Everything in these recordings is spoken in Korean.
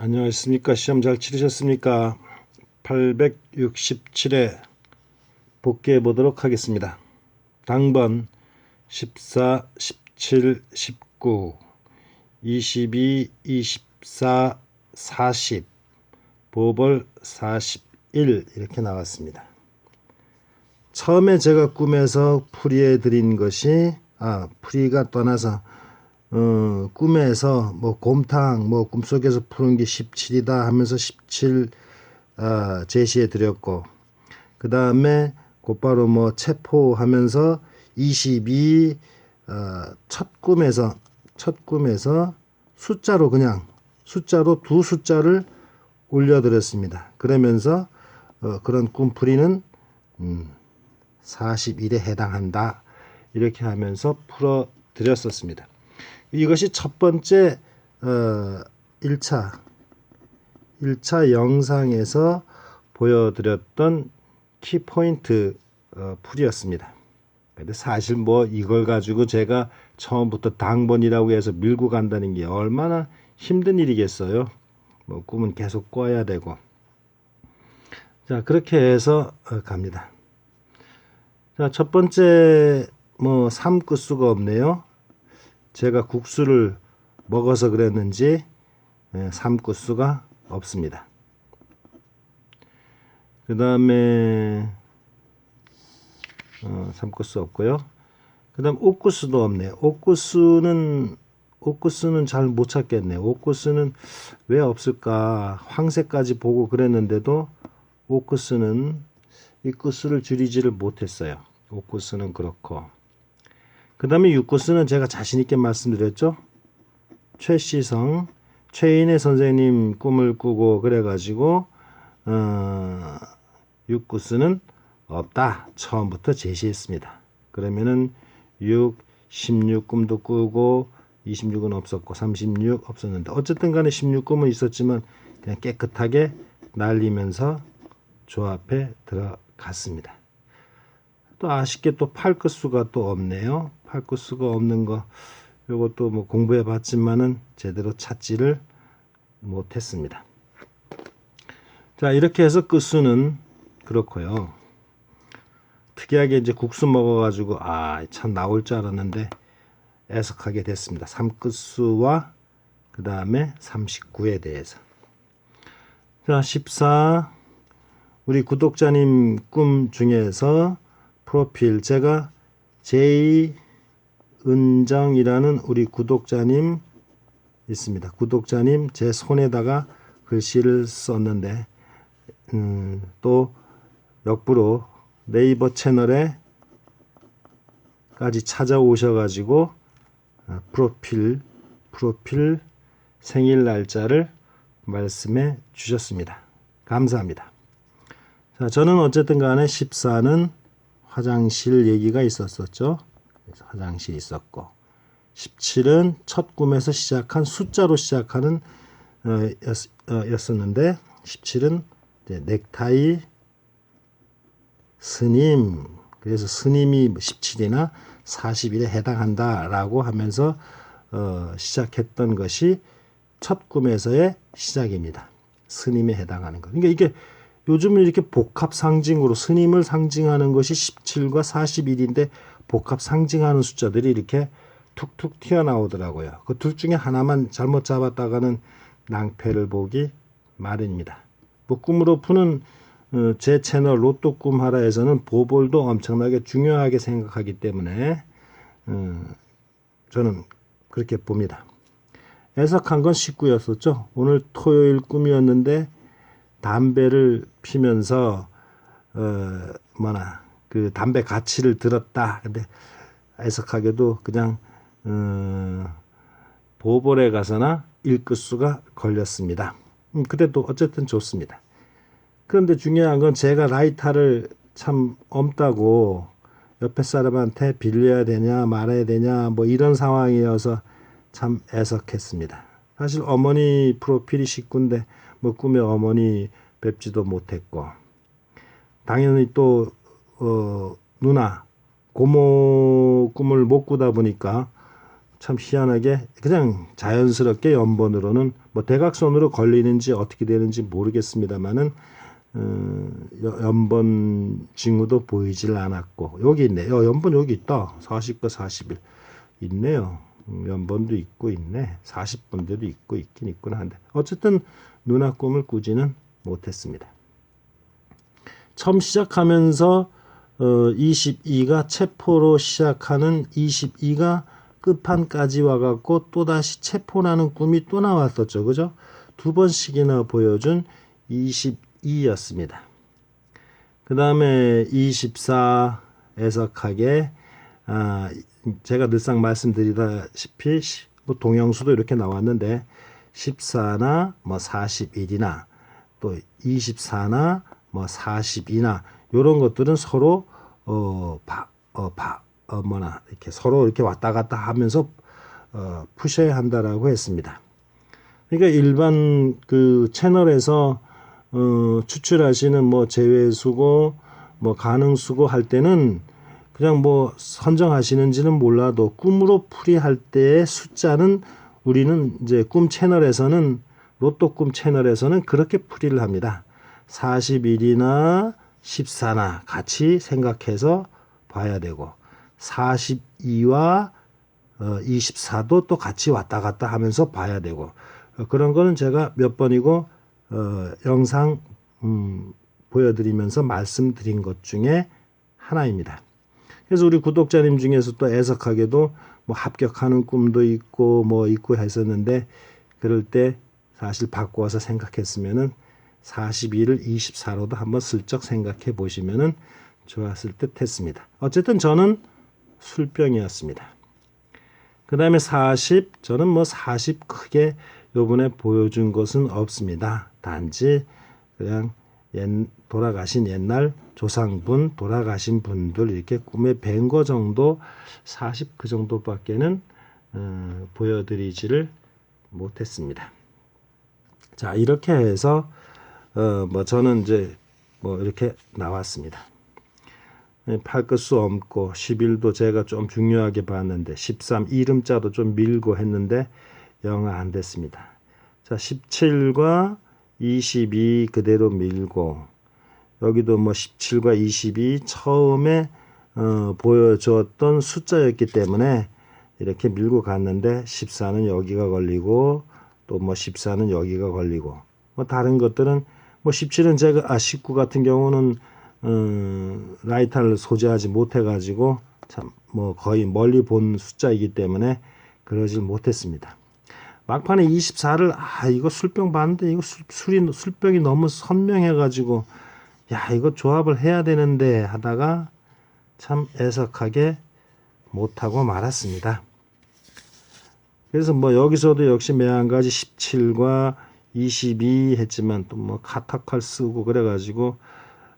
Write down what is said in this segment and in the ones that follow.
안녕하십니까. 시험 잘 치르셨습니까? 867회 복귀해 보도록 하겠습니다. 당번 14, 17, 19, 22, 24, 40, 보벌 41 이렇게 나왔습니다. 처음에 제가 꿈에서 풀이해 드린 것이 아 풀이가 떠나서 어, 꿈에서 뭐 곰탕 뭐 꿈속에서 푸는 게 17이다 하면서 17 아, 제시해 드렸고 그 다음에 곧바로 뭐 체포하면서 22 어, 첫 꿈에서 첫 꿈에서 숫자로 그냥 숫자로 두 숫자를 올려드렸습니다. 그러면서 어, 그런 꿈풀이는 음, 41에 해당한다 이렇게 하면서 풀어 드렸었습니다. 이것이 첫 번째 어, 1차 1차 영상에서 보여드렸던 키포인트 어, 풀이었습니다. 근데 사실 뭐 이걸 가지고 제가 처음부터 당번이라고 해서 밀고 간다는 게 얼마나 힘든 일이겠어요. 뭐 꿈은 계속 꿔야 되고. 자, 그렇게 해서 어, 갑니다. 자, 첫 번째 뭐 삼끝수가 없네요. 제가 국수를 먹어서 그랬는지 예, 삼끝수가 없습니다. 그 다음에 어, 삼끝수 없고요. 그 다음 옥구수도 없네요. 옥구수는 옥구수는 잘 못 찾겠네요. 옥구수는 왜 없을까? 황새까지 보고 그랬는데도 옥구수는 이 구수를 줄이지를 못했어요. 옥구수는 그렇고 그 다음에 육구수는 제가 자신 있게 말씀드렸죠. 최시성 최인혜 선생님 꿈을 꾸고 그래가지고 어, 육구수는 없다 처음부터 제시했습니다. 그러면은 6, 16 꿈도 꾸고 26은 없었고 36 없었는데 어쨌든 간에 16 꿈은 있었지만 그냥 깨끗하게 날리면서 조합에 들어갔습니다. 또 아쉽게 또 팔끝수가 또 없네요. 팔끝수가 없는 거 이것도 뭐 공부해 봤지만은 제대로 찾지를 못했습니다. 자 이렇게 해서 끝수는 그렇고요. 특이하게 이제 국수 먹어가지고 아 참 나올 줄 알았는데 애석하게 됐습니다. 삼끝수와 그 다음에 39에 대해서. 자, 14. 우리 구독자님 꿈 중에서 프로필 제가 제이 은정이라는 우리 구독자님 있습니다. 구독자님 제 손에다가 글씨를 썼는데 음, 또 역부로 네이버 채널에 까지 찾아오셔가지고 아, 프로필 프로필 생일 날짜를 말씀해 주셨습니다. 감사합니다. 자, 저는 어쨌든 간에 14는 화장실 얘기가 있었었죠. 그래서 화장실 있었고 17은 첫 꿈에서 시작한 숫자로 시작하는 어, 였, 어, 였 었는데 17은 넥타이 스님 그래서 스님이 17이나 40일에 해당한다라고 하면서 어, 시작했던 것이 첫 꿈에서의 시작입니다. 스님에 해당하는 것. 그러니까 이게 요즘은 이렇게 복합 상징으로 스님을 상징하는 것이 17과 41인데 복합 상징하는 숫자들이 이렇게 툭툭 튀어나오더라고요. 그 둘 중에 하나만 잘못 잡았다가는 낭패를 보기 마련입니다. 뭐 꿈으로 푸는 어, 제 채널 로또 꿈하라에서는 보볼도 엄청나게 중요하게 생각하기 때문에 어, 저는 그렇게 봅니다. 애석한 건 19였었죠. 오늘 토요일 꿈이었는데 담배를 피면서 어 뭐나 그 담배 가치를 들었다. 근데 애석하게도 그냥 어, 보벌에 가서나 일끝수가 걸렸습니다. 음, 그때도 어쨌든 좋습니다. 그런데 중요한 건 제가 라이터를 참 엄다고 옆에 사람한테 빌려야 되냐 말아야 되냐 뭐 이런 상황이어서 참 애석했습니다. 사실 어머니 프로필이 식구인데 뭐 꿈에 어머니 뵙지도 못했고 당연히 또 어, 누나 고모 꿈을 못 꾸다 보니까 참 희한하게 그냥 자연스럽게 연번으로는 뭐 대각선으로 걸리는지 어떻게 되는지 모르겠습니다만은 어, 여- 연번 징후도 보이질 않았고 여기 있네. 요 연번 여기 있다. 40과 41 있네요. 음, 연번도 있고 있네. 40번대도 있고 있긴 있구나 한데 어쨌든 누나 꿈을 꾸지는 못했습니다. 처음 시작하면서 어, 22가 체포로 시작하는 22가 끝판까지 와갖고 또다시 체포라는 꿈이 또 나왔었죠. 그죠? 두 번씩이나 보여준 22였습니다. 그 다음에 24 해석하게 아, 제가 늘상 말씀드리다시피 시- 뭐 동영수도 이렇게 나왔는데 14나 뭐 41이나 또 24나 뭐 42나 이런 것들은 서로 어, 바, 어, 바, 어, 뭐나 이렇게 서로 이렇게 왔다 갔다 하면서 어, 푸셔야 한다라고 했습니다. 그러니까 일반 그 채널에서 어, 추출하시는 뭐 제외수고 뭐 가능수고 할 때는 그냥 뭐 선정하시는지는 몰라도 꿈으로 풀이할 때의 숫자는 우리는 이제 꿈 채널에서는 로또 꿈 채널에서는 그렇게 풀이를 합니다. 41이나 14나 같이 생각해서 봐야 되고 42와 어, 24도 또 같이 왔다 갔다 하면서 봐야 되고 어, 그런 거는 제가 몇 번이고 어, 영상 음, 보여드리면서 말씀드린 것 중에 하나입니다. 그래서 우리 구독자님 중에서 또 애석하게도 뭐 합격하는 꿈도 있고 뭐 있고 했었는데 그럴 때 사실 바꾸어서 생각했으면은 42를 24로도 한번 슬쩍 생각해 보시면은 좋았을 듯 했습니다. 어쨌든 저는 술병이었습니다. 그 다음에 40, 저는 뭐 40 크게 요번에 보여준 것은 없습니다. 단지 그냥 옛, 돌아가신 옛날 조상분, 돌아가신 분들 이렇게 꿈에 뵌 거 정도 40 그 정도밖에는 어, 보여드리지를 못했습니다. 자 이렇게 해서 어, 뭐 저는 이제 뭐 이렇게 나왔습니다. 팔끝수 없고 11도 제가 좀 중요하게 봤는데 13 이름자도 좀 밀고 했는데 영어 안 됐습니다. 자 17과 22 그대로 밀고 여기도 뭐 17과 22 처음에 어, 보여줬던 숫자였기 때문에 이렇게 밀고 갔는데 14는 여기가 걸리고 또 뭐 14는 여기가 걸리고 뭐 다른 것들은 뭐 17은 제가 아 19 같은 경우는 음, 라이터를 소지하지 못해 가지고 참 뭐 거의 멀리 본 숫자이기 때문에 그러질 못했습니다. 막판에 24를 아 이거 술병 봤는데 이거 술, 술이 술병이 너무 선명해 가지고 야 이거 조합을 해야 되는데 하다가 참 애석하게 못하고 말았습니다. 그래서 뭐 여기서도 역시 매한 가지 17과 22 했지만 또 뭐 카타칼 쓰고 그래가지고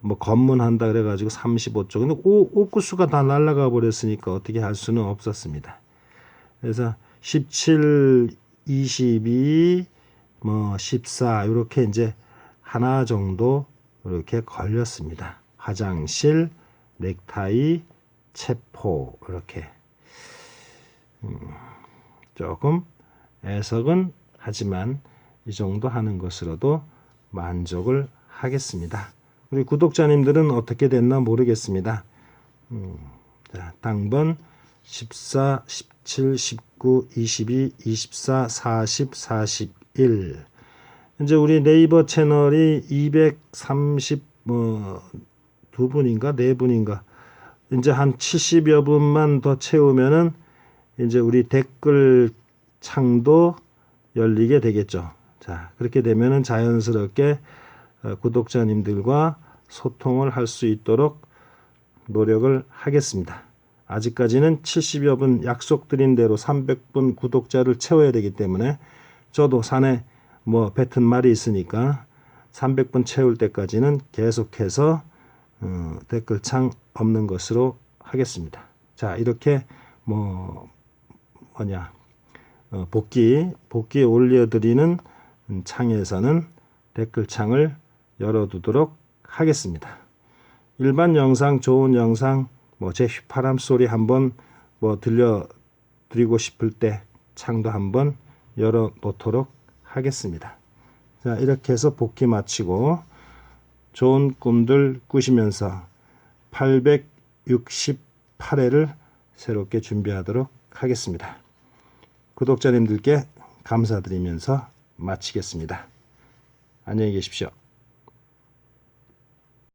뭐 검문한다 그래가지고 35쪽 근데 오, 옥구수가 다 날라가 버렸으니까 어떻게 할 수는 없었습니다. 그래서 17, 22, 뭐 14 이렇게 이제 하나 정도 이렇게 걸렸습니다. 화장실, 넥타이, 체포 이렇게 음, 조금 애석은 하지만 이 정도 하는 것으로도 만족을 하겠습니다. 우리 구독자님들은 어떻게 됐나 모르겠습니다. 음, 자, 당번 14, 17, 19, 22, 24, 40, 41. 이제 우리 네이버 채널이 230, 뭐, 두 분인가, 네 분인가. 이제 한 70여 분만 더 채우면은 이제 우리 댓글 창도 열리게 되겠죠. 자, 그렇게 되면은 자연스럽게 어, 구독자님들과 소통을 할 수 있도록 노력을 하겠습니다. 아직까지는 70여 분 약속드린 대로 300분 구독자를 채워야 되기 때문에 저도 산에 뭐 뱉은 말이 있으니까 300분 채울 때까지는 계속해서 어, 댓글창 없는 것으로 하겠습니다. 자 이렇게 뭐 뭐냐 어, 복귀 복귀 올려드리는 음, 창에서는 댓글창을 열어두도록 하겠습니다. 일반 영상 좋은 영상 뭐 제 휘파람 소리 한번 뭐 들려 드리고 싶을 때 창도 한번 열어 놓도록 하겠습니다. 자, 이렇게 해서 복귀 마치고 좋은 꿈들 꾸시면서 868회를 새롭게 준비하도록 하겠습니다. 구독자님들께 감사드리면서 마치겠습니다. 안녕히 계십시오.